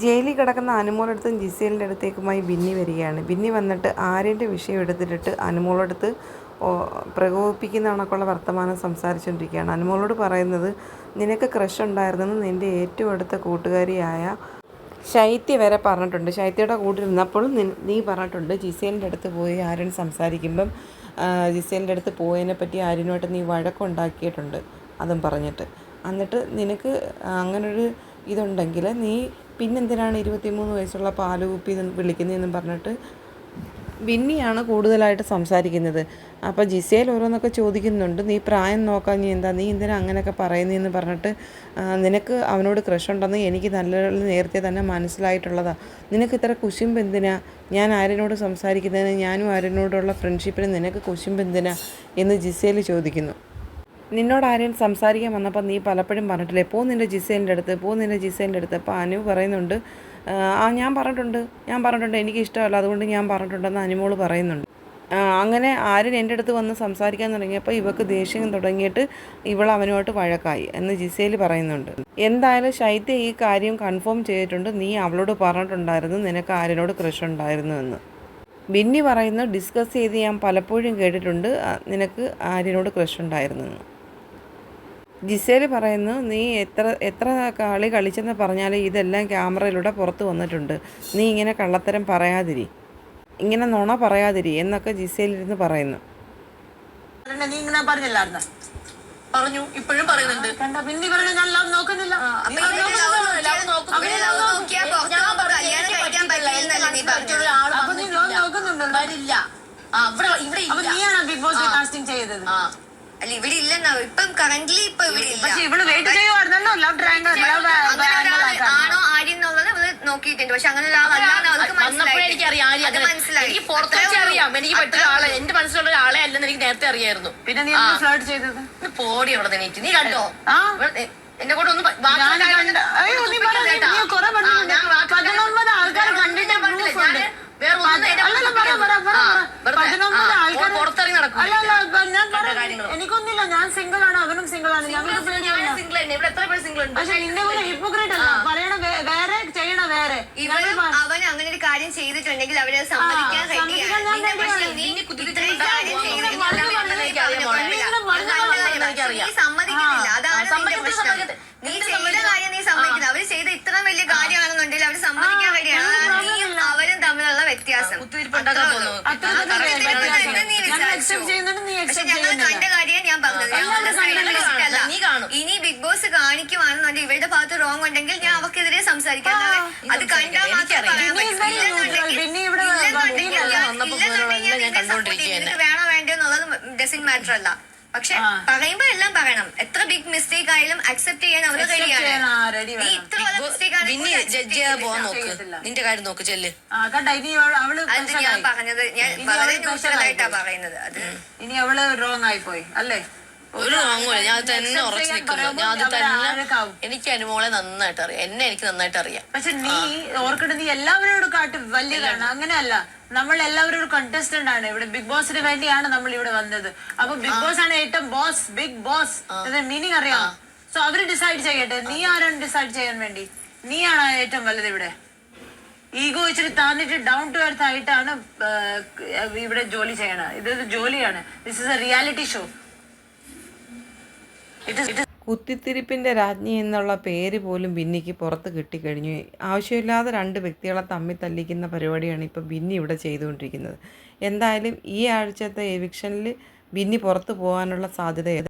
ജയിലിൽ കിടക്കുന്ന അനുമോളടുത്തും ജിസേലിന്റെ അടുത്തേക്കുമായി ബിന്നി വരികയാണ്. ബിന്നി വന്നിട്ട് ആര്യന്റെ വിഷയം എടുത്തിട്ട് അനുമോളടുത്ത് പ്രകോപിപ്പിക്കുന്ന കണക്കുള്ള വർത്തമാനം സംസാരിച്ചുകൊണ്ടിരിക്കുകയാണ്. അനുമോളോട് പറയുന്നത് നിനക്ക് ക്രഷ് ഉണ്ടായിരുന്നെന്ന് നിന്റെ ഏറ്റവും അടുത്ത കൂട്ടുകാരിയായ ശൈത്യ വരെ പറഞ്ഞിട്ടുണ്ട്. ശൈത്യയുടെ കൂടെ ഇരുന്നപ്പോഴും നീ പറഞ്ഞിട്ടുണ്ട് ജിസേലിന്റെ അടുത്ത് പോയി ആര്യൻ സംസാരിക്കുമ്പം ജിസേലിന്റെ അടുത്ത് പോയതിനെ പറ്റി ആര്യനുമായിട്ട് നീ വഴക്കുണ്ടാക്കിയിട്ടുണ്ട് അതും പറഞ്ഞിട്ട്. എന്നിട്ട് നിനക്ക് അങ്ങനൊരു ഇതുണ്ടെങ്കിൽ നീ പിന്നെന്തിനാണ് ഇരുപത്തിമൂന്ന് വയസ്സുള്ള പാലുകുപ്പി വിളിക്കുന്നതെന്നും പറഞ്ഞിട്ട് വിന്നിയാണ് കൂടുതലായിട്ട് സംസാരിക്കുന്നത്. അപ്പോൾ ജിസേൽ ഓരോന്നൊക്കെ ചോദിക്കുന്നുണ്ട് നീ പ്രായം നോക്കാൻ നീ എന്താ നീ എന്തിനാ അങ്ങനെയൊക്കെ പറയുന്നതെന്ന് പറഞ്ഞിട്ട് നിനക്ക് അവനോട് ക്രഷ് ഉണ്ടെന്ന് എനിക്ക് നല്ല നേരത്തെ തന്നെ മനസ്സിലായിട്ടുള്ളതാണ് നിനക്ക് ഇത്ര കുശുമ്പ് എന്തിനാ? ഞാൻ ആര്യനോട് സംസാരിക്കുന്നതിന് ഞാനും ആര്യനോടുള്ള ഫ്രണ്ട്ഷിപ്പിന് നിനക്ക് കുശുമ്പ് എന്തിനാ? എന്ന് ജിസേൽ ചോദിക്കുന്നു. നിന്നോട് ആരെയും സംസാരിക്കാൻ വന്നപ്പോൾ നീ പലപ്പോഴും പറഞ്ഞിട്ടില്ലേ പോ നിന്റെ ജിസേന്റെ അടുത്ത് പോ നിന്റെ ജിസേന്റെ അടുത്ത്. അപ്പോൾ അനു പറയുന്നുണ്ട് ആ ഞാൻ പറഞ്ഞിട്ടുണ്ട് ഞാൻ പറഞ്ഞിട്ടുണ്ട് എനിക്ക് ഇഷ്ടമല്ല അതുകൊണ്ട് ഞാൻ പറഞ്ഞിട്ടുണ്ടെന്ന് അനുമോൾ പറയുന്നുണ്ട്. അങ്ങനെ ആരും എന്റെ അടുത്ത് വന്ന് സംസാരിക്കാൻ തുടങ്ങിയപ്പോൾ ഇവക്ക് ദേഷ്യം തുടങ്ങിയിട്ട് ഇവൾ അവനുമായിട്ട് വഴക്കായി എന്ന് ജിസേൽ പറയുന്നുണ്ട്. എന്തായാലും ശൈത്യ ഈ കാര്യം കൺഫേം ചെയ്തിട്ടുണ്ട് നീ അവളോട് പറഞ്ഞിട്ടുണ്ടായിരുന്നു നിനക്ക് ആര്യനോട് ക്രഷ് ഉണ്ടായിരുന്നു എന്ന്. ബിന്നി പറയുന്നു ഡിസ്കസ് ചെയ്ത് ഞാൻ പലപ്പോഴും കേട്ടിട്ടുണ്ട് നിനക്ക് ആര്യനോട് ക്രഷ് ഉണ്ടായിരുന്നു ജിസേൽ പറയുന്നു നീ എത്ര എത്ര കളി കളിച്ചെന്ന് പറഞ്ഞാൽ ഇതെല്ലാം ക്യാമറയിലൂടെ പുറത്ത് വന്നിട്ടുണ്ട്. നീ ഇങ്ങനെ കള്ളത്തരം പറയാതിരി. ഇങ്ങനെ നുണ പറയാതിരി എന്നൊക്കെ ജിസേലിരുന്ന് പറയുന്നു. നീ ഇങ്ങനെ പറഞ്ഞില്ലായിരുന്ന പറഞ്ഞു ഇപ്പോഴും പറയുന്നുണ്ട്. പിന്നെ ഞാൻ ലവ് നോക്കുന്നില്ല. വരില്ല ഇവിടെ ഇവിടെ നീയാണ് ബിഗ് ബോസ് കാസ്റ്റിംഗ് ചെയ്തത്. ആ. അല്ല ഇവിടെ ഇല്ലെന്നാ ഇപ്പം കറന്റ്ലി ഇപ്പൊ ഇവിടെ ഇല്ല. പക്ഷെ ഇവൾ വെയിറ്റ് ചെയ്യുവായിരുന്നല്ലോ. ലവ് ട്രയാങ്കിൾ ആണോ ആര്യ എന്നുള്ളത് അവൾ നോക്കിയിട്ടുണ്ട്. പക്ഷെ അങ്ങനെ അവൾക്ക് അറിയാം ആര്യ അത് മനസ്സിലായി. എനിക്ക് അറിയാം. എനിക്ക് ആളെ. എന്റെ മനസ്സിലുള്ള ഒരാളെ അല്ലെന്ന് എനിക്ക് നേരത്തെ അറിയായിരുന്നു. പിന്നെ നീ ഫ്ലേർട്ട് ചെയ്തത്? പോടി അവിടെ നീ കണ്ടോ? ആ. ഇവിടെ എന്നെ കൂടെ ഒന്ന് ബാക്കി ഞാൻ കാര്യം കണ്ട ഞാൻ സിംഗിൾ ആണ്? അവനും സിംഗിൾ ആണ്. ഞങ്ങൾക്ക് പേടിയല്ല സിംഗിൾ തന്നെ. ഇവിടെ എത്ര പേര് സിംഗിൾ ഉണ്ട്? പക്ഷെ നിന്റെ പോലെ ഹിപ്പോക്രേറ്റ് അല്ല. പറയണ വേ- വേറെ ചെയ്യണ വേറെ. ഇവരും അവൻ അങ്ങനെ ഒരു കാര്യം ചെയ്തിട്ടുണ്ടെങ്കിൽ അവരെ സമ്മതിക്കാൻ ആ, സമ്മതിക്കാൻ ഞാൻ നിന്നെ പക്ഷെ ready ആണ്. നീ ഇത്രയും കൊണ്ടുപോകാൻ കാര്യം പോകുന്നു. ചെയ്തിട്ടുണ്ടെങ്കിൽ വളരെ അവനെ അവനെ എനിക്കറിയാം അവനെ മോളെ. അവനെ വളരെ അവനെ അവനെ എനിക്കറിയാം. നീ സമ്മതിക്കുന്നില്ല. അതാണ് നിന്റെ പ്രശ്നം. നീ എന്ത് ചെയ്ത? കാര്യം നീ സമ്മതിക്കുന്നത് അവർ ചെയ്ത ഇത്ര വലിയ കാര്യമാണെന്നുണ്ടെങ്കിൽ അവർ സമ്മതിക്കാൻ അതാണ് നീയും അവരും തമ്മിലുള്ള വ്യത്യാസം. അത്രേ ഉള്ളൂ. അത്ര ആ, കുത്തിരിപ്പ് തന്നെ നീ വിചാരിച്ചു. accept ചെയ്യുന്നുണ്ട്, നീ പക്ഷെ accept ഞങ്ങൾ ചെയ്യുന്നില്ല. കണ്ട കാര്യം ഞാൻ പറഞ്ഞത് ആ, ഞങ്ങളുടെ എല്ലാവരും side ൽ കണ്ടത് ഇഷ്ടമല്ല. നീ കാണും. ഇനി ബിഗ് ബോസ് കാണിക്കുവാണെന്നുണ്ടെങ്കിൽ ഇവരുടെ ഉണ്ടെങ്കിൽ ഞാൻ അവർക്കെതിരെ സംസാരിക്കാം. അല്ലാതെ അത് കണ്ടാൽ മാത്രം. പറയാൻ ഇവിടെ ഇല്ലെന്നുണ്ടെങ്കിൽ ഞാൻ- വന്നപ്പോ ഇല്ലെന്നുണ്ടെങ്കിൽ ഞാൻ നിന്നെ support ചെയ്യും. നിനക്ക് വേണോ വേണ്ടോ എന്നുള്ളത് ഡസൻ മാറ്റർ അല്ല. പക്ഷെ. പറയുമ്പോ എല്ലാം പറയണം. എത്ര ബിഗ് മിസ്റ്റേക്ക് ആയാലും അക്സെപ്റ്റ് ചെയ്യാൻ അവർ റെഡിയാണ് ചെയ്യാൻ ആ, ready നീ വേണം. ഇത്ര മിസ്റ്റേക്ക് പിന്നെ ജഡ്ജ് ചെയ്യാൻ പോവാൻ നോക്ക്. നിന്റെ കാര്യം നോക്ക് ചെല്ല്. ആ ഇനി അവൾ അവൾ അത് ഞാൻ പ്രശ്നമായി. പറഞ്ഞത് ഞാൻ ഇനി വളരെ ന്യൂട്രൽ ആയിട്ടാ. പറയുന്നത്. അത് ഇനി അവൾ റോങ് ആയി പോയി അല്ലേ? ഒരു വാങ്ങൂല ഞാൻ തന്നെ ഉറച്ചു നിൽക്കുന്നു. ഞാൻ അത് തന്നെ. എനിക്ക് അനുമോളെ നന്നായിട്ട് അറിയാം എന്നെ എനിക്ക് നന്നായിട്ട് അറിയാം പക്ഷെ നീ ഓർക്കണ്ട നീ എല്ലാവരോടും കാട്ടും വലിയതാണ്. അങ്ങനെയല്ല. നമ്മൾ എല്ലാവരും ഒരു കണ്ടസ്റ്റന്റ് ആണ്. ഇവിടെ ബിഗ് ബോസിന് വേണ്ടിയാണ് നമ്മൾ ഇവിടെ വന്നത്. അപ്പൊ ബിഗ് ബോസ് ആണ് ഏറ്റവും ബോസ് ബിഗ് ബോസ് മീനിങ് അറിയാം. സോ അവർ ഡിസൈഡ് ചെയ്യട്ടെ. നീ ആരാണ് ഡിസൈഡ് ചെയ്യാൻ വേണ്ടി? നീ ആണ് ഏറ്റവും വലുത് ഇവിടെ. ഈഗോ ഇച്ചിരി താന്നിട്ട് ഡൗൺ ടു എർത്ത് ആയിട്ടാണ് ഇവിടെ ജോലി ചെയ്യണത്. ഇതൊരു ജോലിയാണ്. This is a reality show കുത്തിത്തിരിപ്പിന്റെ രാജ്ഞി എന്നുള്ള പേര് പോലും ബിന്നിക്ക് പുറത്ത് കിട്ടിക്കഴിഞ്ഞു. ആവശ്യമില്ലാതെ രണ്ട് വ്യക്തികളെ തമ്മിൽ തല്ലിക്കുന്ന പരിപാടിയാണ് ഇപ്പോൾ ബിന്നി ഇവിടെ ചെയ്തുകൊണ്ടിരിക്കുന്നത്. എന്തായാലും ഈ ആഴ്ചത്തെ എവിക്ഷനിൽ ബിന്നി പുറത്ത് പോകാനുള്ള സാധ്യത